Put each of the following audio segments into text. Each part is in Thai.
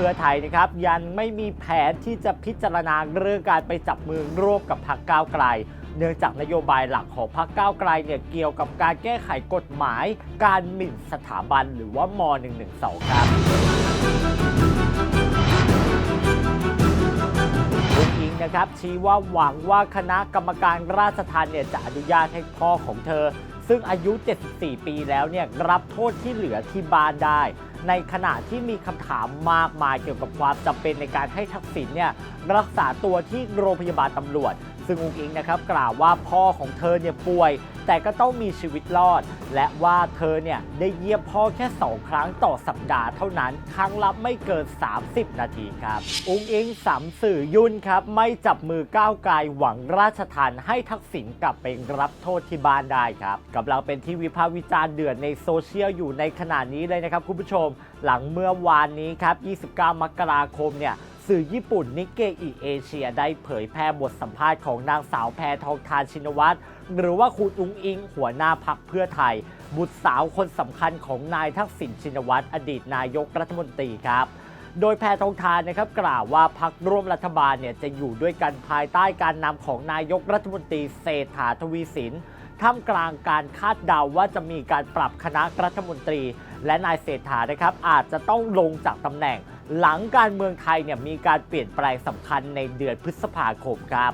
เพื่อไทยนะครับยังไม่มีแผนที่จะพิจารณาเรื่องการไปจับมือร่วมกับพรรคก้าวไกล เนื่องจากนโยบายหลักของพรรคก้าวไกลเนี่ยเกี่ยวกับการแก้ไขกฎหมาย การหมิ่นสถาบันหรือว่าม 112 ครับคุณอิงนะครับชี้ว่าหวังว่าคณะกรรมการราชทัณฑ์เนี่ยจะอนุญาตให้พ่อของเธอ ซึ่งอายุ 74 ปีแล้วเนี่ยรับโทษที่เหลือที่บ้านได้ ในขณะที่มีคำถามมากมายเกี่ยวกับความจำเป็นในการให้ทักษิณเนี่ยรักษาตัวที่โรงพยาบาลตำรวจ ซึ่งอุ้งอิงนะครับกล่าวว่าพ่อของเธอเนี่ยป่วย แต่ก็ต้องมีชีวิตรอด และว่าเธอเนี่ยได้เยี่ยมพ่อแค่ 2 ครั้งต่อสัปดาห์เท่านั้น ครั้งละไม่เกิน 30 นาทีครับอุ้งอิงสำสื่อยุ่นครับ ไม่จับมือก้าวไกลหวังราชทันให้ทักษิณกลับไปรับโทษที่บ้านได้ครับกำลังเป็นที่วิพากษ์วิจารณ์เดือดในโซเชียลอยู่ในขณะนี้เลยนะครับคุณผู้ชม หลังเมื่อวานนี้ครับ 29 มกราคมเนี่ย สื่อญี่ปุ่นนิกเกอีเอเชียได้เผยแพร่บทสัมภาษณ์ของนางสาวแพทองทานชินวัตรหรือว่าคุณอุ้งอิง หัวหน้าพักเพื่อไทย บุตรสาวคนสำคัญของนายทักษิณชินวัตรอดีตนายกรัฐมนตรีครับโดยแพทองทานนะครับกล่าวว่าพักร่วมรัฐบาลเนี่ยจะอยู่ด้วยกันภายใต้การนำของนายกรัฐมนตรีเศรษฐาทวีสินท่ามกลางการคาดเดาว่าจะมีการปรับคณะรัฐมนตรี และนายเศรษฐานะครับอาจจะต้องลงจากตำแหน่ง หลังการเมืองไทยเนี่ยมีการเปลี่ยนแปลงสำคัญในเดือนพฤษภาคมครับ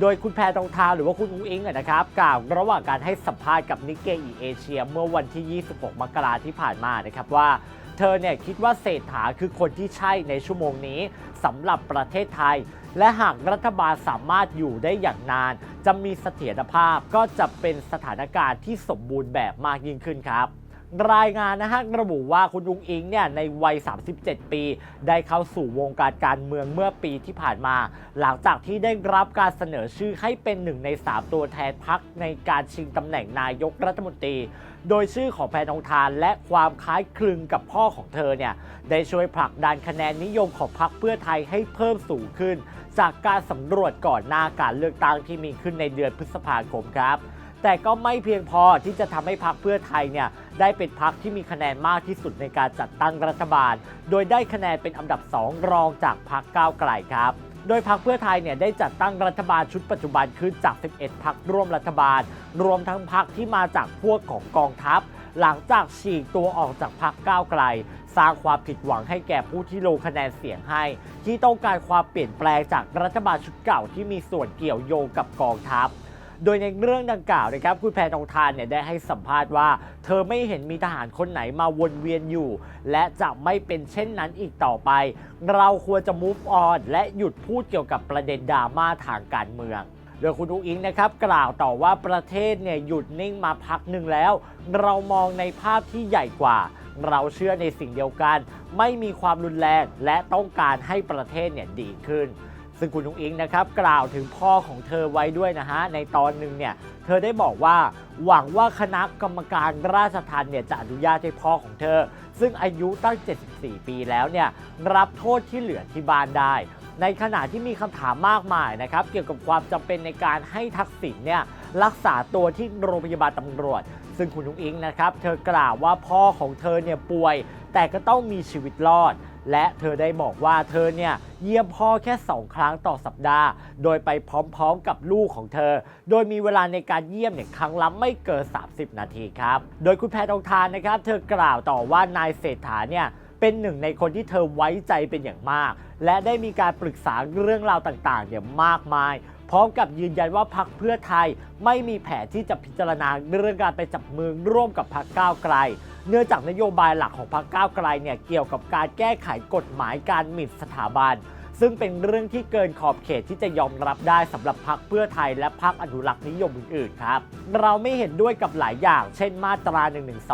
โดยคุณแพทองทานหรือว่าคุณอุ้งอิงนะครับ กล่าวระหว่างการให้สัมภาษณ์กับนิกเกอีเอเชีย เมื่อวันที่ 26 มกราที่ผ่านมานะครับว่าเธอเนี่ยคิดว่าเศรษฐาคือคนที่ใช่ในชั่วโมงนี้สำหรับประเทศไทย และหากรัฐบาลสามารถอยู่ได้อย่างนาน จะมีเสถียรภาพก็จะเป็นสถานการณ์ที่สมบูรณ์แบบมากยิ่งขึ้นครับ รายงานนะฮะระบุว่าคุณอุ้งอิงเนี่ยในวัย 37 ปี ได้เข้าสู่วงการการเมืองเมื่อปีที่ผ่านมา หลังจากที่ได้รับการเสนอชื่อให้เป็นหนึ่งใน 3 ตัวแทนพักในการชิงตำแหน่งนายกรัฐมนตรี โดยชื่อของแพทองทานและความคล้ายคลึงกับพ่อของเธอเนี่ยได้ช่วยผลักดันคะแนนนิยมของพรรคเพื่อไทยให้เพิ่มสูงขึ้น จากการสำรวจก่อนหน้าการเลือกตั้งที่มีขึ้นในเดือนพฤษภาคมครับ แต่ก็ไม่เพียงพอที่จะทำให้พรรคเพื่อไทยเนี่ยได้เป็นพรรคที่มีคะแนนมากที่สุดในการจัดตั้งรัฐบาล โดยได้คะแนนเป็นอันดับ 2 รองจากพรรคก้าวไกลครับโดยพรรคเพื่อไทยเนี่ยได้จัดตั้งรัฐบาลชุดปัจจุบันขึ้นจาก 11 พรรคร่วมรัฐบาล รวมทั้งพรรคที่มาจากพวกของกองทัพ หลังจากฉีกตัวออกจากพรรคก้าวไกล สร้างความผิดหวังให้แก่ผู้ที่ลงคะแนนเสียงให้ ที่ต้องการความเปลี่ยนแปลงจากรัฐบาลชุดเก่าที่มีส่วนเกี่ยวโยงกับกองทัพ โดยในเรื่องดังกล่าวนะครับคุณแพทองทานเนี่ยได้ให้สัมภาษณ์ว่า เธอไม่เห็นมีทหารคนไหนมาวนเวียนอยู่ และจะไม่เป็นเช่นนั้นอีกต่อไป เราควรจะ move on และหยุดพูดเกี่ยวกับประเด็นดราม่าทางการเมืองโดยคุณอุ้งอิงนะครับกล่าวต่อว่าประเทศเนี่ยหยุดนิ่งมาพักหนึ่งแล้ว เรามองในภาพที่ใหญ่กว่า เราเชื่อในสิ่งเดียวกัน ไม่มีความรุนแรงและต้องการให้ประเทศเนี่ยดีขึ้น ซึ่งคุณนุ้งอิงนะครับกล่าวถึงพ่อของเธอไว้ด้วยนะฮะในตอนหนึ่งเนี่ยเธอได้บอกว่าหวังว่าคณะกรรมการราชทัณฑ์เนี่ยจะอนุญาตให้พ่อของเธอ ซึ่งอายุตั้ง 74 ปีแล้วเนี่ยรับโทษที่เหลือที่บ้านได้ ในขณะที่มีคำถามมากมายนะครับเกี่ยวกับความจำเป็นในการให้ทักษิณเนี่ยรักษาตัวที่โรงพยาบาลตำรวจ ซึ่งคุณนุ้งอิงนะครับเธอกล่าวว่าพ่อของเธอเนี่ยป่วย แต่ก็ต้องมีชีวิตรอด และเธอได้บอกว่าเธอเนี่ยเยี่ยมพ่อแค่2ครั้งต่อสัปดาห์ โดยไปพร้อมๆกับลูกของเธอ โดยมีเวลาในการเยี่ยมเนี่ยครั้งละไม่เกิน 30 นาทีครับ โดยคุณแพทองทานนะครับ เธอกล่าวต่อว่านายเศรษฐาเนี่ยเป็นหนึ่งในคนที่เธอไว้ใจเป็นอย่างมาก และได้มีการปรึกษาเรื่องราวต่างๆเนี่ยมากมาย พร้อมกับยืนยันว่าพรรคเพื่อไทย ไม่มีแผนที่จะพิจารณาเรื่องการไปจับมือร่วมกับพรรคก้าวไกล เนื่องจากนโยบายหลักของพรรคก้าวไกลเนี่ยเกี่ยวกับการแก้ไขกฎหมายการหมิ่นสถาบัน ซึ่งเป็นเรื่องที่เกินขอบเขตที่จะยอมรับได้สำหรับพรรคเพื่อไทยและพรรคอนุรักษ์นิยมอื่นๆครับ เราไม่เห็นด้วยกับหลายอย่าง เช่นมาตรา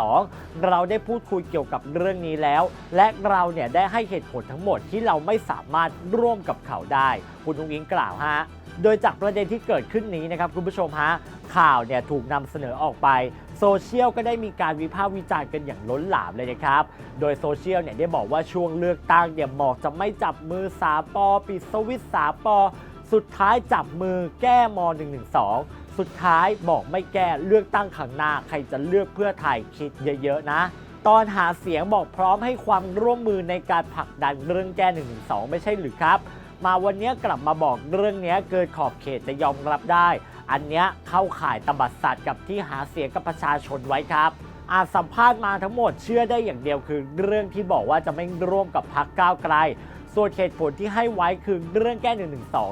112เราได้พูดคุยเกี่ยวกับเรื่องนี้แล้ว และเราเนี่ยได้ให้เหตุผลทั้งหมดที่เราไม่สามารถร่วมกับเขาได้ คุณอุ้งอิงกล่าวฮะ โดยจากประเด็นที่เกิดขึ้นนี้นะครับคุณผู้ชมฮะข่าวเนี่ยถูกนำเสนอออกไปโซเชียลก็ได้มีการวิพากษ์วิจารณ์กันอย่างล้นหลามเลยนะครับ โดยโซเชียลเนี่ยได้บอกว่าช่วงเลือกตั้งเนี่ยบอกจะไม่จับมือสาปอปิดสวิตสาปอสุดท้ายจับมือแก้ม .112 สุดท้ายบอกไม่แก้เลือกตั้งข้างหน้าใครจะเลือกเพื่อไทยคิดเยอะๆนะ ตอนหาเสียงบอกพร้อมให้ความร่วมมือในการผลักดันเรื่องแก้1นึไม่ใช่หรือครับ มาวันนี้กลับมาบอกเรื่องนี้เกินขอบเขตจะยอมรับได้ อันเนี้ยเข้าข่ายตบัดสัตว์กับที่หาเสียงกับประชาชนไว้ครับอาจสัมภาษณ์มาทั้งหมดเชื่อได้อย่างเดียวคือเรื่องที่บอกว่าจะไม่ร่วมกับพักก้าวไกล ส่วนเหตุผลที่ให้ไว้คือเรื่องแก้1นึ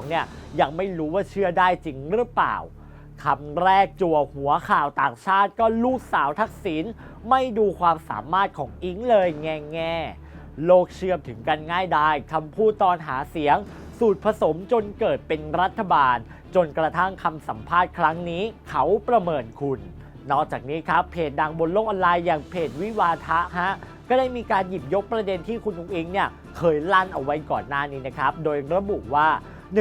เนี่ยยังไม่รู้ว่าเชื่อได้จริงหรือเปล่าคำแรกจั่วหัวข่าวต่างชาติก็ลูกสาวทักษิณไม่ดูความสามารถของอิงเลยแง่แง่ โลกเชื่อมถึงกันง่ายได้คำพูดตอนหาเสียง สูตรผสมจนเกิดเป็นรัฐบาล จนกระทั่งคำสัมภาษณ์ครั้งนี้ เขาประเมินคุณ นอกจากนี้ครับ เพจดังบนโลกออนไลน์อย่างเพจวิวาทะฮะก็ได้มีการหยิบยกประเด็นที่คุณนุ้งอิงเนี่ยเคยลั่นเอาไว้ก่อนหน้านี้นะครับ โดยระบุว่า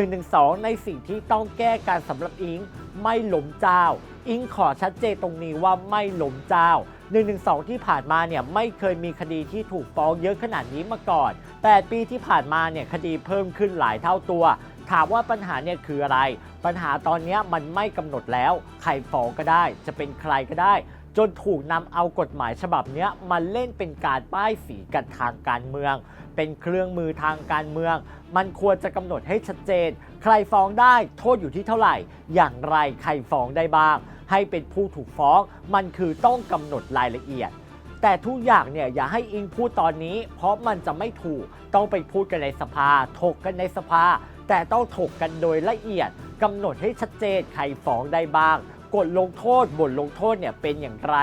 112 ในสิ่งที่ต้องแก้การสำหรับอิง ไม่หลมเจ้า อิงขอชัดเจนตรงนี้ว่าไม่หลมเจ้า 112 ที่ผ่านมาเนี่ยไม่เคยมีคดีที่ถูกฟ้องเยอะขนาดนี้มาก่อน 8 ปีที่ผ่านมาเนี่ยคดีเพิ่มขึ้นหลายเท่าตัว ถามว่าปัญหาเนี่ยคืออะไร ปัญหาตอนนี้มันไม่กำหนดแล้ว ใครฟ้องก็ได้ จะเป็นใครก็ได้ จนถูกนำเอากฎหมายฉบับนี้มาเล่นเป็นการป้ายสีกันทางการเมือง เป็นเครื่องมือทางการเมือง มันควรจะกำหนดให้ชัดเจน ใครฟ้องได้โทษอยู่ที่เท่าไหร่ อย่างไรใครฟ้องได้บ้าง ให้เป็นผู้ถูกฟ้องมันคือต้องกำหนดรายละเอียดแต่ทุกอย่างเนี่ยอย่าให้อิงพูดตอนนี้ เพราะมันจะไม่ถูกต้องไปพูดกันในสภา ถกกันในสภา แต่ต้องถกกันโดยละเอียดกำหนดให้ชัดเจนใครฟ้องได้บ้าง กฎลงโทษบทลงโทษเนี่ยเป็นอย่างไร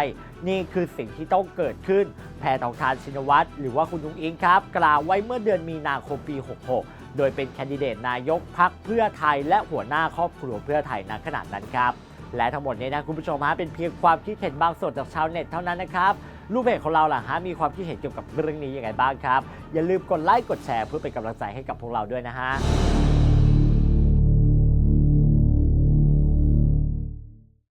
นี่คือสิ่งที่ต้องเกิดขึ้น แพทองทานชินวัตรหรือว่าคุณนุ้งอิงครับ กล่าวไว้เมื่อเดือนมีนาคมปี 66 โดยเป็นแคนดิเดตนายกพักเพื่อไทย และหัวหน้าครอบครัวเพื่อไทยณขณะนั้นครับและทั้งหมดนี้นะคุณผู้ชมฮะเป็นเพียงความคิดเห็นบางส่วนจากชาวเน็ตเท่านั้นนะครับรูปเพจของเราล่ะฮะมีความคิดเห็นเกี่ยวกับเรื่องนี้ยังไงบ้างครับ อย่าลืมกดไลค์กดแชร์เพื่อเป็นกำลังใจให้กับพวกเราด้วยนะฮะ